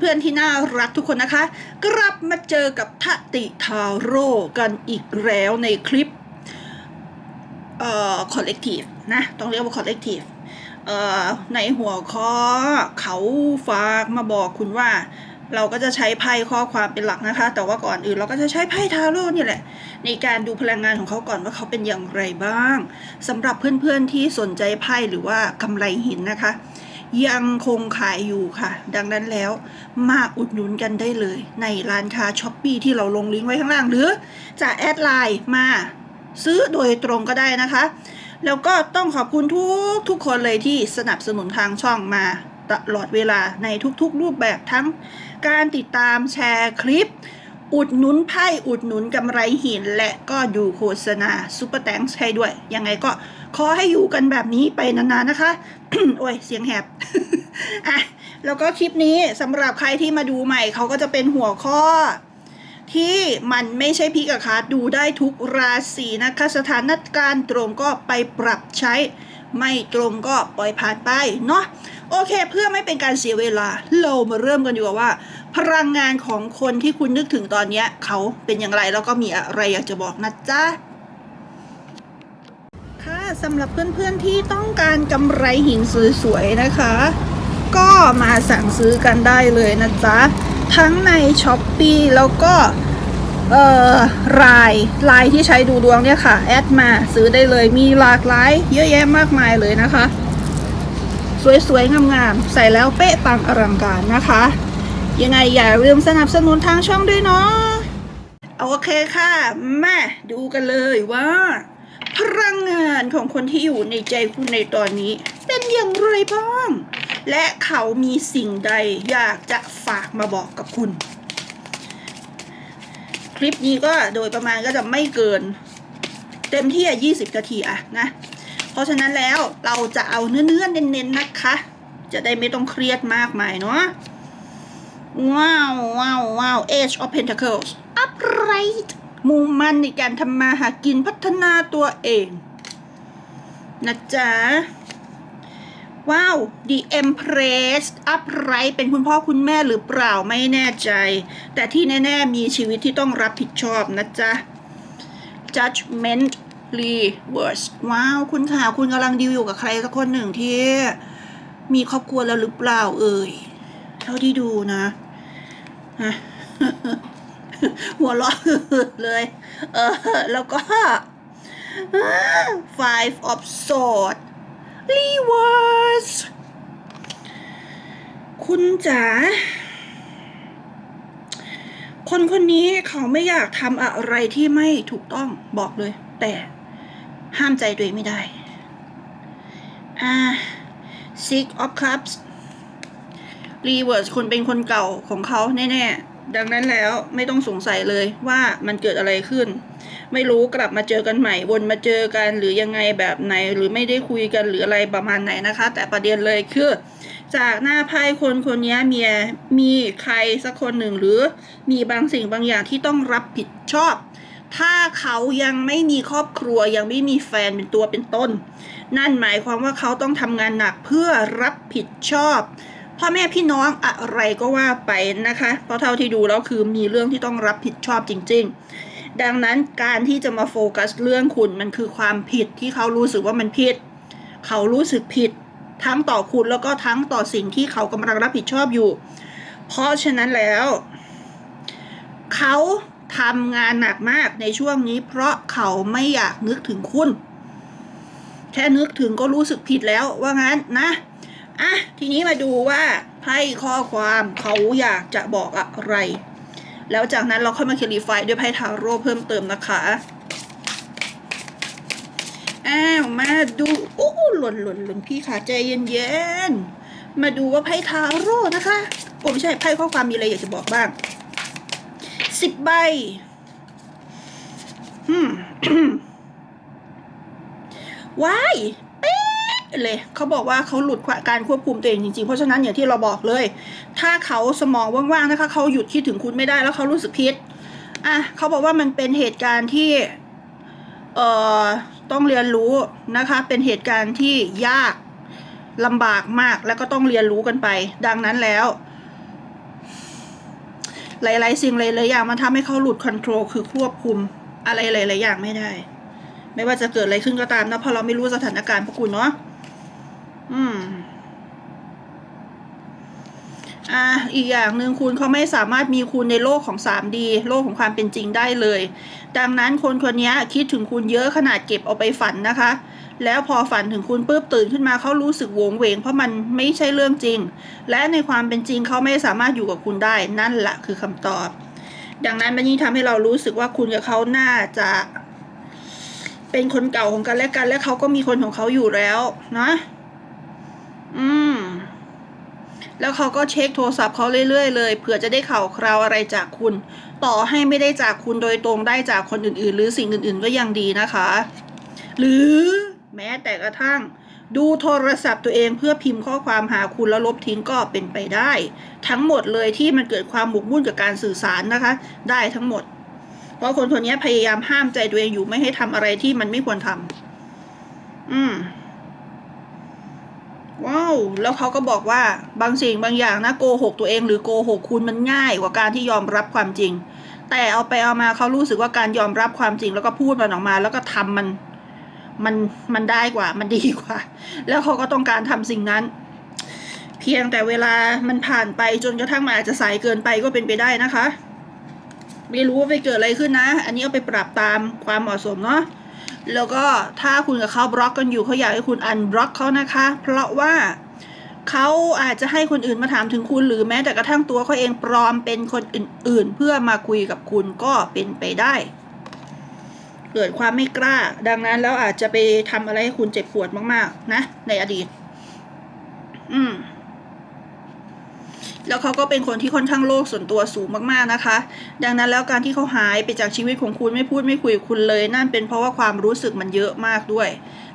เพื่อนๆที่น่ารักทุกคนนะคะ กลับมาเจอกับทติทาโร่กันอีกแล้วในคลิปเอ่อ collective นะ ต้องเรียกว่า collective เอ่อในหัวข้อเขาฝากมาบอกคุณว่า เราก็จะใช้ไพ่ข้อความเป็นหลักนะคะ แต่ว่าก่อนอื่นเราก็จะใช้ไพ่ทาโร่เนี่ยแหละ ในการดูพลังงานของเขาก่อนว่าเขาเป็นอย่างไรบ้างสำหรับเพื่อนๆที่สนใจไพ่หรือว่ากำไรหินนะคะ ยังคงขายอยู่ค่ะ ดังนั้นแล้วมาอุดหนุนกันได้เลย ในร้านค้าช้อปปีที่เราลงลิงก์ไว้ข้างล่าง หรือจะแอดไลน์มาซื้อโดยตรงก็ได้นะคะ แล้วก็ต้องขอบคุณทุกทุกคนเลยที่สนับสนุนทางช่องมาตลอดเวลาในทุกๆรูปแบบทั้งการติดตามแชร์คลิป อุดหนุนไพ่อุดหนุนกำไรหิน และก็ดูโฆษณาซูเปอร์แตงค์ให้ด้วย ยังไงก็ขอให้อยู่กันแบบนี้ไปนานๆนะคะ โอ้ยเสียงแหบอะแล้วก็คลิปนี้สำหรับใครที่มาดูใหม่เขาก็จะเป็นหัวข้อ ที่มันไม่ใช่พิกอะคาดดูได้ทุกราศีนะคะ สถานการณ์ตรงก็ไปปรับใช้ ไม่ตรงก็ปล่อยผ่านไปเนาะ โอเค เพื่อไม่เป็นการเสียเวลา เรามาเริ่มกันดีกว่าว่า พลังงานของคนที่คุณนึกถึงตอนนี้เขาเป็นอย่างไรแล้วก็มีอะไรอยากจะบอกนะจ๊ะค่ะสำหรับเพื่อนๆที่ต้องการกำไรหินสวยๆนะคะ ก็มาสั่งซื้อกันได้เลยนะจ๊ะ ทั้งใน s h อ p e e แล้วก็เอ่อรายลายที่ใช้ดูดวงเนี่ยค่ะ แอดมาซื้อได้เลยมีหลากหลายเยอะแยะมากมายเลยนะคะ สวยๆ งามๆ ใส่แล้วเป๊ะปังอลังการนะคะ ยังไงอย่าลืมสนับสนุนทางช่องด้วยเนาะโอเคค่ะ แมาดูกันเลยว่า พลังงานของคนที่อยู่ในใจคุณในตอนนี้ เป็นอย่างไรบ้าง และเขามีสิ่งใดอยากจะฝากมาบอกกับคุณ คลิปนี้ก็โดยประมาณก็จะไม่เกิน เต็มที่อะ20 นาทีอะนะ เพราะฉะนั้นแล้วเราจะเอาเนื้อๆเน้นๆนะคะ จะได้ไม่ต้องเครียดมากมายเนาะว้าวว้าวว้าว Age of Pentacles upright มุ่งมั่นในการทำมาหากินพัฒนาตัวเอง นะจ๊ะ ว้าว The Empress upright เป็นคุณพ่อคุณแม่หรือเปล่าไม่แน่ใจ แต่ที่แน่ ๆ มีชีวิตที่ต้องรับผิดชอบนะจ๊ะ Judgment Reverse ว้าว คุณข่าคุณกำลังดิวอยู่กับใครสักคนหนึ่งที่มีครอบครัวแล้วหรือเปล่าเอ่ย เท่าที่ดูนะฮะหัวเราะเลย เออ แล้วก็ five of swords reverse คุณจ๋า คนคนนี้เขาไม่อยากทำอะไรที่ไม่ถูกต้องบอกเลย แต่ ห้ามใจตัวเองไม่ได้ อ่า six of cups reverse คุณเป็นคนเก่าของเขาแน่ๆ ดังนั้นแล้วไม่ต้องสงสัยเลยว่ามันเกิดอะไรขึ้น ไม่รู้กลับมาเจอกันใหม่ วนมาเจอกันหรือยังไงแบบไหน หรือไม่ได้คุยกันหรืออะไรประมาณไหนนะคะ แต่ประเด็นเลยคือ จากหน้าไพ่คนคนนี้มีมีใครสักคนหนึ่งหรือมีบางสิ่งบางอย่างที่ต้องรับผิดชอบ ถ้าเขายังไม่มีครอบครัวยังไม่มีแฟนเป็นตัวเป็นต้น นั่นหมายความว่าเขาต้องทำงานหนักเพื่อรับผิดชอบพ่อแม่พี่น้องอะไรก็ว่าไปนะคะ เพราะเท่าที่ดูแล้วคือมีเรื่องที่ต้องรับผิดชอบจริง ๆ ดังนั้นการที่จะมาโฟกัสเรื่องคุณมันคือความผิดที่เขารู้สึกว่ามันผิด เขารู้สึกผิดทั้งต่อคุณแล้วก็ทั้งต่อสิ่งที่เขากำลังรับผิดชอบอยู่ เพราะฉะนั้นแล้ว เขา ทำงานหนักมากในช่วงนี้เพราะเขาไม่อยากนึกถึงคุณ แค่นึกถึงก็รู้สึกผิดแล้วว่างั้นนะอะทีนี้มาดูว่าไพ่ข้อความเขาอยากจะบอกอะไร แล้วจากนั้นเราค่อยมาคลิฟายด้วยไพ่ทาโร่เพิ่มเติมนะคะอ้าวมาดูโอ้หล่นหล่นหล่นพี่ขาใจเย็นๆมาดูว่าไพ่ทาโร่นะคะโอ้ไม่ใช่ไพ่ข้อความมีอะไรอยากจะบอกบ้าง สิบใบอืมว้ายเป๊ะเลยเขาบอกว่าเขาหลุดการควบคุมตัวเองจริงๆ เพราะฉะนั้นอย่างที่เราบอกเลย ถ้าเขาสมองว่างๆนะคะเขาหยุดคิดถึงคุณไม่ได้แล้วเขารู้สึกผิดอะเขาบอกว่ามันเป็นเหตุการณ์ที่ เอ่อ ต้องเรียนรู้นะคะ เป็นเหตุการณ์ที่ยากลำบากมากแล้วก็ต้องเรียนรู้กันไป ดังนั้นแล้ว หลาย ๆ สิ่งหลายๆอย่างมันทำให้เขาหลุดคอนโทรลคือควบคุมอะไรหลายๆอย่างไม่ได้ ไม่ว่าจะเกิดอะไรขึ้นก็ตามนะเพราะเราไม่รู้สถานการณ์พวกคุณเนาะอืม อ่าอีกอย่างหนึ่งคุณเขาไม่สามารถมีคุณในโลกของ 3D โลกของความเป็นจริงได้เลย ดังนั้นคนคนนี้คิดถึงคุณเยอะขนาดเก็บเอาไปฝันนะคะ แล้วพอฝันถึงคุณปุ๊บตื่นขึ้นมาเขารู้สึกโหวงเวง เพราะมันไม่ใช่เรื่องจริง และในความเป็นจริงเขาไม่สามารถอยู่กับคุณได้นั่นแหละคือคำตอบ ดังนั้นมันยิ่งทำให้เรารู้สึกว่าคุณกับเขาน่าจะ เป็นคนเก่าของกันและกัน และเขาก็มีคนของเขาอยู่แล้วนะอืม แล้วเขาก็เช็คโทรศัพท์เขาเรื่อยๆเลยเผื่อจะได้ข่าวคราวอะไรจากคุณ ต่อให้ไม่ได้จากคุณโดยตรงได้จากคนอื่นๆ หรือสิ่งอื่นๆก็ยังดีนะคะ หรือแม้แต่กระทั่ง ดูโทรศัพท์ตัวเองเพื่อพิมพ์ข้อความหาคุณแล้วลบทิ้งก็เป็นไปได้ ทั้งหมดเลยที่มันเกิดความหมกมุ่นกับการสื่อสารนะคะ ได้ทั้งหมด เพราะคนคนนี้พยายามห้ามใจตัวเองอยู่ไม่ให้ทำอะไรที่มันไม่ควรทำอืม ว้าว แล้วเขาก็บอกว่าบางสิ่งบางอย่างนะโกหกตัวเองหรือโกหกคุณมันง่ายกว่าการที่ยอมรับความจริง แต่เอาไปเอามาเขารู้สึกว่าการยอมรับความจริงแล้วก็พูดมันออกมา แล้วก็ทำมันมันมันได้กว่ามันดีกว่า แล้วเขาก็ต้องการทำสิ่งนั้น เพียงแต่เวลามันผ่านไปจนกระทั่งมันอาจจะสายเกินไปก็เป็นไปได้นะคะ ไม่รู้ว่าไปเกิดอะไรขึ้นนะ อันนี้เอาไปปรับตามความเหมาะสมเนาะ แล้วก็ถ้าคุณกับเขาบล็อกกันอยู่เขาอยากให้คุณอันบล็อกเขานะคะ เพราะว่าเขาอาจจะให้คนอื่นมาถามถึงคุณหรือแม้แต่กระทั่งตัวเขาเองปลอมเป็นคนอื่น ๆ เพื่อมาคุยกับคุณก็เป็นไปได้ เกิดความไม่กล้า ดังนั้นแล้วอาจจะไปทำอะไรให้คุณเจ็บปวดมาก ๆ นะ ในอดีต อืม แล้วเขาก็เป็นคนที่ค่อนข้างโลกส่วนตัวสูงมากๆนะคะ ดังนั้นแล้วการที่เขาหายไปจากชีวิตของคุณไม่พูดไม่คุยกับคุณเลย นั่นเป็นเพราะว่าความรู้สึกมันเยอะมากด้วย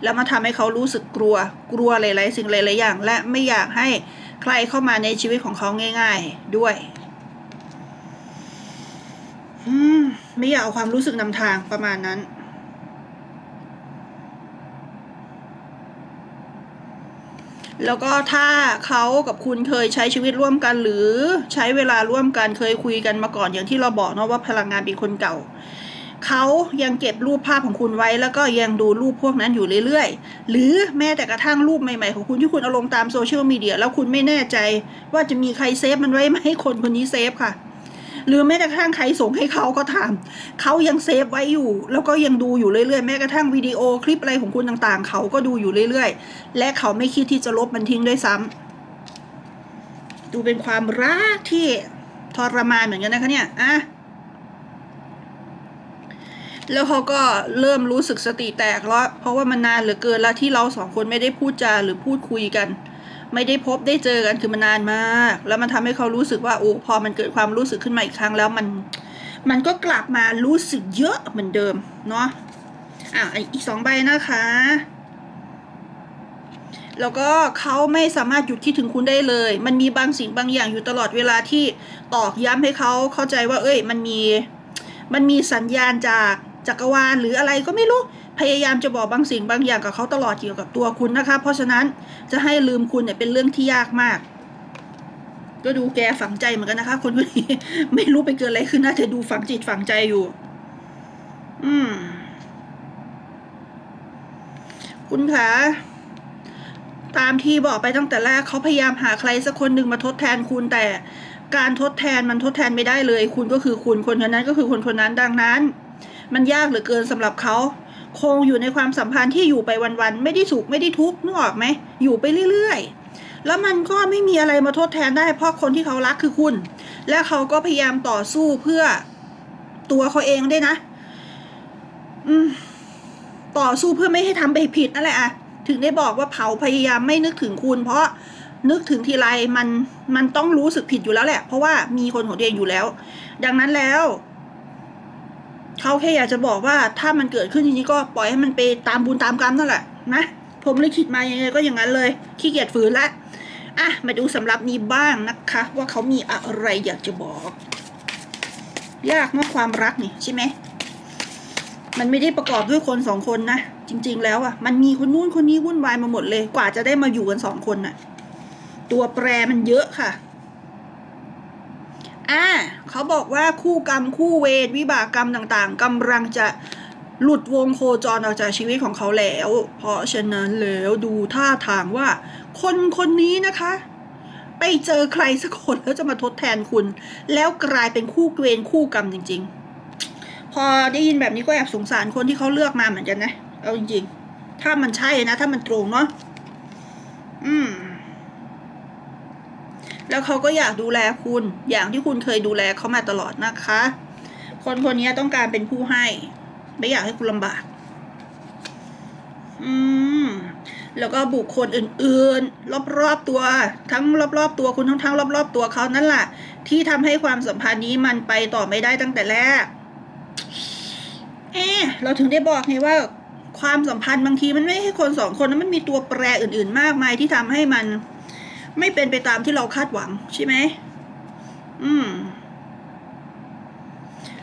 แล้วมาทำให้เขารู้สึกกลัว กลัวหลายๆสิ่งหลายๆอย่าง และไม่อยากให้ใครเข้ามาในชีวิตของเขาง่าย ๆด้วยอืมไม่อยากเอาความรู้สึกนำทางประมาณนั้น แล้วก็ถ้าเขากับคุณเคยใช้ชีวิตร่วมกัน หรือใช้เวลาร่วมกันเคยคุยกันมาก่อนอย่างที่เราบอกเนาะว่าพลังงานเป็นคนเก่าเขายังเก็บรูปภาพของคุณไว้ แล้วก็ยังดูรูปพวกนั้นอยู่เรื่อยๆ หรือแม้แต่กระทั่งรูปใหม่ๆของคุณที่คุณเอาลงตามโซเชียลมีเดียแล้วคุณไม่แน่ใจว่าจะมีใครเซฟมันไว้ไหมคนคนนี้เซฟค่ะ หรือแม้กระทั่งใครส่งให้เขาก็ตามเขายังเซฟไว้อยู่ แล้วก็ยังดูอยู่เรื่อยๆ แม้กระทั่งวิดีโอคลิปอะไรของคุณต่างๆ เขาก็ดูอยู่เรื่อยๆ และเขาไม่คิดที่จะลบมันทิ้งด้วยซ้ำดูเป็นความรักที่ทรมานเหมือนกันนะคะเนี่ยอะแล้วเขาก็เริ่มรู้สึกสติแตกแล้วเพราะว่ามันนานเหลือเกินแล้วที่เราสองคนไม่ได้พูดจาหรือพูดคุยกัน ไม่ได้พบได้เจอกันคือมันนานมาก แล้วมันทำให้เขารู้สึกว่าโอ้พอมันเกิดความรู้สึกขึ้นมาอีกครั้งแล้วมัน มันก็กลับมารู้สึกเยอะเหมือนเดิมเนาะอะอีกสองใบนะคะ แล้วก็เขาไม่สามารถหยุดคิดถึงคุณได้เลย มันมีบางสิ่งบางอย่างอยู่ตลอดเวลาที่ตอกย้ำให้เขาเข้าใจว่า เอ้ย มันมี มันมีสัญญาณจากจักรวาลหรืออะไรก็ไม่รู้ พยายามจะบอกบางสิ่งบางอย่างกับเขาตลอดเกี่ยวกับตัวคุณนะคะ เพราะฉะนั้นจะให้ลืมคุณเนี่ยเป็นเรื่องที่ยากมาก ก็ดูแกฝังใจเหมือนกันนะคะ คนคนนี้ไม่รู้ไปเกิดอะไรขึ้นน่าจะดูฝังจิตฝังใจอยู่ อืม คุณคะตามที่บอกไปตั้งแต่แรกเขาพยายามหาใครสักคนหนึ่งมาทดแทนคุณแต่การทดแทนมันทดแทนไม่ได้เลย คุณก็คือคุณคนคนนั้นก็คือคนคนนั้นดังนั้น มันยากเหลือเกินสำหรับเขา คงอยู่ในความสัมพันธ์ที่อยู่ไปวันๆไม่ได้สุขไม่ได้ทุกข์นึกออกไหมอยู่ไปเรื่อยๆ แล้วมันก็ไม่มีอะไรมาทดแทนได้ เพราะคนที่เขารักคือคุณ และเขาก็พยายามต่อสู้เพื่อตัวเขาเองด้วยนะ อืมต่อสู้เพื่อไม่ให้ทำไปผิดนั่นแหละอะถึงได้บอกว่าเผาพยายามไม่นึกถึงคุณ เพราะนึกถึงทีไรมันมันต้องรู้สึกผิดอยู่แล้วแหละ เพราะว่ามีคนของตัวเองอยู่แล้ว ดังนั้นแล้ว เขาแค่อยากจะบอกว่าถ้ามันเกิดขึ้นจริงๆก็ปล่อยให้มันไปตามบุญตามกรรมนั่นแหละนะผมเลยคิดมายังไงก็อย่างนั้นเลยขี้เกียจฝืนละอะมาดูสำหรับนี้บ้างนะคะ ว่าเขามีอะไรอยากจะบอก ยากเนอความรักนี่ใช่ไหมมันไม่ได้ประกอบด้วยคนสองคนนะจริง ๆ แล้วอะมันมีคนนู้นคนนี้วุ่นวายมาหมดเลย กว่าจะได้มาอยู่กันสองคนน่ะ ตัวแปรมันเยอะค่ะ อ่าเขาบอกว่าคู่กรรมคู่เวรวิบากกรรมต่างๆกำลังจะหลุดวงโคจรออกจากชีวิตของเขาแล้ว เพราะฉะนั้นแล้วดูท่าทางว่า คนคนนี้นะคะ ไปเจอใครสักคนแล้วจะมาทดแทนคุณ แล้วกลายเป็นคู่เวรคู่กรรมจริง ๆ พอได้ยินแบบนี้ก็แอบสงสารคนที่เขาเลือกมาเหมือนกันนะ เอาจริงๆ ถ้ามันใช่นะ ถ้ามันตรงเนาะอืม แล้วเขาก็อยากดูแลคุณ อย่างที่คุณเคยดูแลเขามาตลอดนะคะ คนคนนี้ต้องการเป็นผู้ให้ ไม่อยากให้คุณลำบาก อืม แล้วก็บุคคลอื่นๆ รอบๆตัว ทั้งรอบๆตัวคุณทั้งทั้งรอบๆตัวเขานั่นแหละที่ทำให้ความสัมพันธ์นี้มันไปต่อไม่ได้ตั้งแต่แรก เอเราถึงได้บอกไงว่าความสัมพันธ์บางทีมันไม่ใช่คนสองคนนะมันมีตัวแปรอื่น ๆ มากมายที่ทำให้มัน ไม่เป็นไปตามที่เราคาดหวังใช่ไหมอืม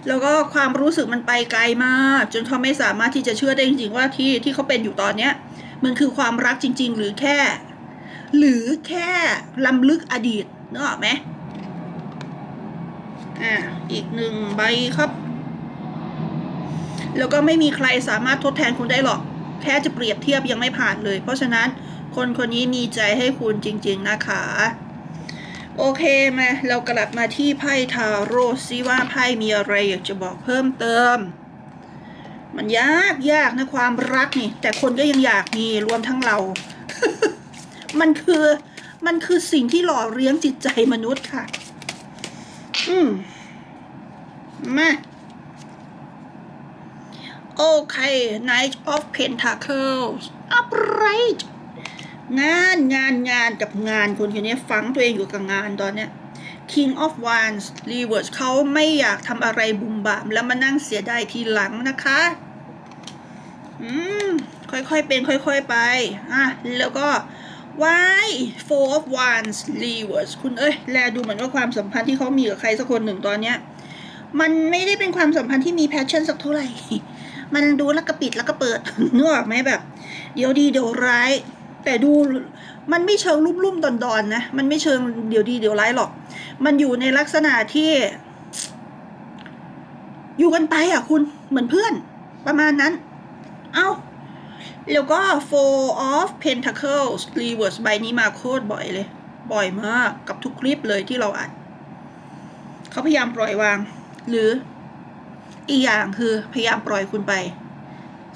แล้วก็ความรู้สึกมันไปไกลมาก จนเขาไม่สามารถที่จะเชื่อได้จริงๆว่าที่ที่เขาเป็นอยู่ตอนเนี้ย มันคือความรักจริง ๆ หรือแค่ หรือแค่ลำลึกอดีตนึกออกไหมอ่าอีกหนึ่งใบครับ แล้วก็ไม่มีใครสามารถทดแทนคุณได้หรอก แค่จะเปรียบเทียบยังไม่ผ่านเลย เพราะฉะนั้น คนคนนี้มีใจให้คุณจริง ๆ นะคะ โอเคมาเรากลับมาที่ไพ่ทาโร่ซิว่าไพ่มีอะไรอยากจะบอกเพิ่มเติม มันยากยากนะความรักนี่ แต่คนก็ยังอยากมีรวมทั้งเรา มันคือมันคือสิ่งที่หล่อเลี้ยงจิตใจมนุษย์ค่ะ อืมมาโอเค Knight of Pentacles upright งานงานงานกับงานคนคนนี้ฝังตัวเองอยู่กับงานตอนเนี้ย King of Wands Reverse เขาไม่อยากทำอะไรบุมบาม แล้วมานั่งเสียดายทีหลังนะคะ อืม ค่อยๆเป็นค่อยๆไป อะ แล้วก็ Why Four of Wands Reverse คุณเอ้ย แลดูเหมือนว่าความสัมพันธ์ที่เขามีกับใครสักคนหนึ่งตอนเนี้ย มันไม่ได้เป็นความสัมพันธ์ที่มีแพชชั่นสักเท่าไหร่ มันดูแล้วก็ปิดแล้วก็เปิดนึกออกไหมแบบ เดี๋ยวดีเดี๋ยวร้าย แต่ดูมันไม่เชิงลุ่มลุ่มๆดอนดอนๆนะ มันไม่เชิงเดี๋ยวดีเดี๋ยวร้ายหรอก มันอยู่ในลักษณะที่ อยู่กันไปอะคุณเหมือนเพื่อน ประมาณนั้น เอ้า แล้วก็ four of pentacles reverse ใบนี้มาโคตรบ่อยเลย บ่อยมากกับทุกคลิปเลยที่เราอัดเขาพยายามปล่อยวาง หรืออีกอย่างคือพยายามปล่อยคุณไป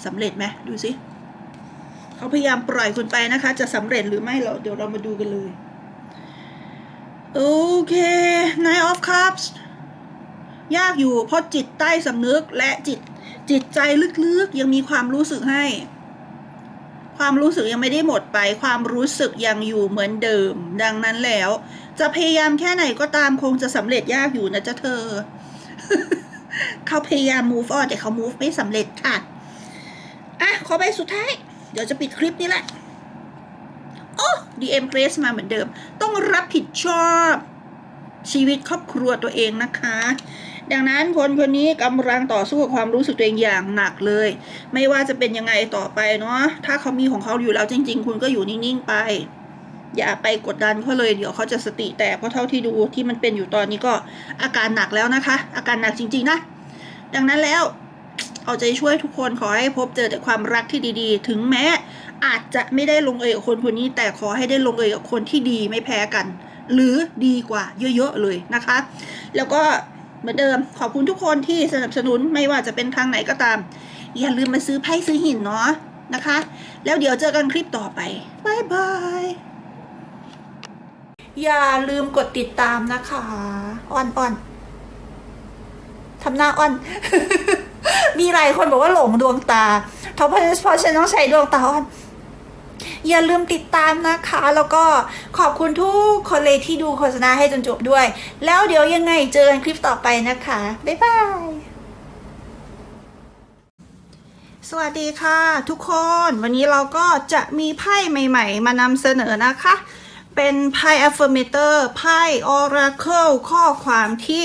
สำเร็จไหมดูสิ เขาพยายามปล่อยคุณไปนะคะ จะสำเร็จหรือไม่เราเดี๋ยวเรามาดูกันเลย โอเค Nine of Cups ยากอยู่เพราะจิตใต้สำนึกและจิตจิตใจลึกๆยังมีความรู้สึกให้ ความรู้สึกยังไม่ได้หมดไป ความรู้สึกยังอยู่เหมือนเดิม ดังนั้นแล้ว จะพยายามแค่ไหนก็ตามคงจะสำเร็จยากอยู่นะจ๊ะเธอ เขาพยายาม move on แต่เขา move ไม่สำเร็จค่ะ อะ ขอใบสุดท้าย เดี๋ยวจะปิดคลิปนี้แหละโอ้ DM Grace มาเหมือนเดิม ต้องรับผิดชอบชีวิตครอบครัวตัวเองนะคะ ดังนั้นคนคนนี้กำลังต่อสู้กับความรู้สึกตัวเองอย่างหนักเลย ไม่ว่าจะเป็นยังไงต่อไปเนาะถ้าเขามีของเขาอยู่แล้วจริง ๆ คุณก็อยู่นิ่งๆไป อย่าไปกดดันเขาเลยเดี๋ยวเขาจะสติแตกเพราะเท่าที่ดูที่มันเป็นอยู่ตอนนี้ก็อาการหนักแล้วนะคะ อาการหนักจริง ๆ นะ ดังนั้นแล้ว เอาใจช่วยทุกคนขอให้พบเจอแต่ความรักที่ดีๆ ถึงแม้อาจจะไม่ได้ลงเอยกับคนคนนี้ แต่ขอให้ได้ลงเอยกับคนที่ดีไม่แพ้กัน หรือดีกว่าเยอะๆเลยนะคะ แล้วก็เหมือนเดิมขอบคุณทุกคนที่สนับสนุนไม่ว่าจะเป็นทางไหนก็ตาม อย่าลืมมาซื้อไพ่ซื้อหินเนาะนะคะ แล้วเดี๋ยวเจอกันคลิปต่อไปบายบายอย่าลืมกดติดตามนะคะ อ่อนอ่อนทำหน้าอ่อน มีหลายคนบอกว่าหลงดวงตา เพราะเพราะฉันต้องใช้ดวงตาอ่อนอย่าลืมติดตามนะคะ แล้วก็ขอบคุณทุกคนเลยที่ดูโฆษณาให้จนจบด้วย แล้วเดี๋ยวยังไงเจอกันคลิปต่อไปนะคะ บ๊ายบาย สวัสดีค่ะ ทุกคน วันนี้เราก็จะมีไพ่ใหม่ ๆ มานำเสนอนะคะ เป็นไพ่ affirmator ไพ่ oracle ข้อความที่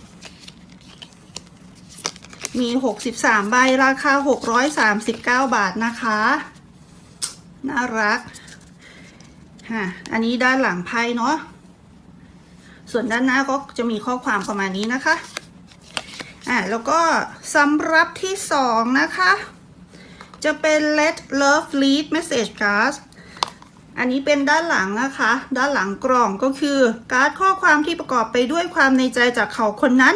มี 63 ใบราคา 639 บาทนะคะ น่ารักฮะอันนี้ด้านหลังไพ่เนาะส่วนด้านหน้าก็จะมีข้อความประมาณนี้นะคะอ่าแล้วก็สำหรับที่สองนะคะ จะเป็น let love lead message card อันนี้เป็นด้านหลังนะคะ ด้านหลังกล่องก็คือ การ์ดข้อความที่ประกอบไปด้วยความในใจจากเขาคนนั้น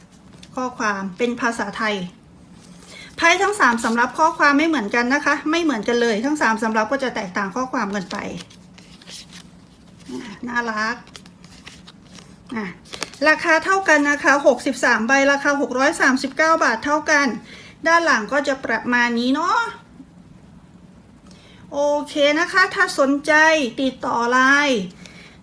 ข้อความเป็นภาษาไทยไพ่ทั้งสามสำรับข้อความไม่เหมือนกันนะคะ ไม่เหมือนกันเลยทั้งสามสำรับก็จะแตกต่างข้อความกันไปน่ารักอะราคาเท่ากันนะคะ 63 ใบราคา 639 บาทเท่ากัน ด้านหลังก็จะประมาณนี้เนาะโอเคนะคะ ถ้าสนใจติดต่อไลน์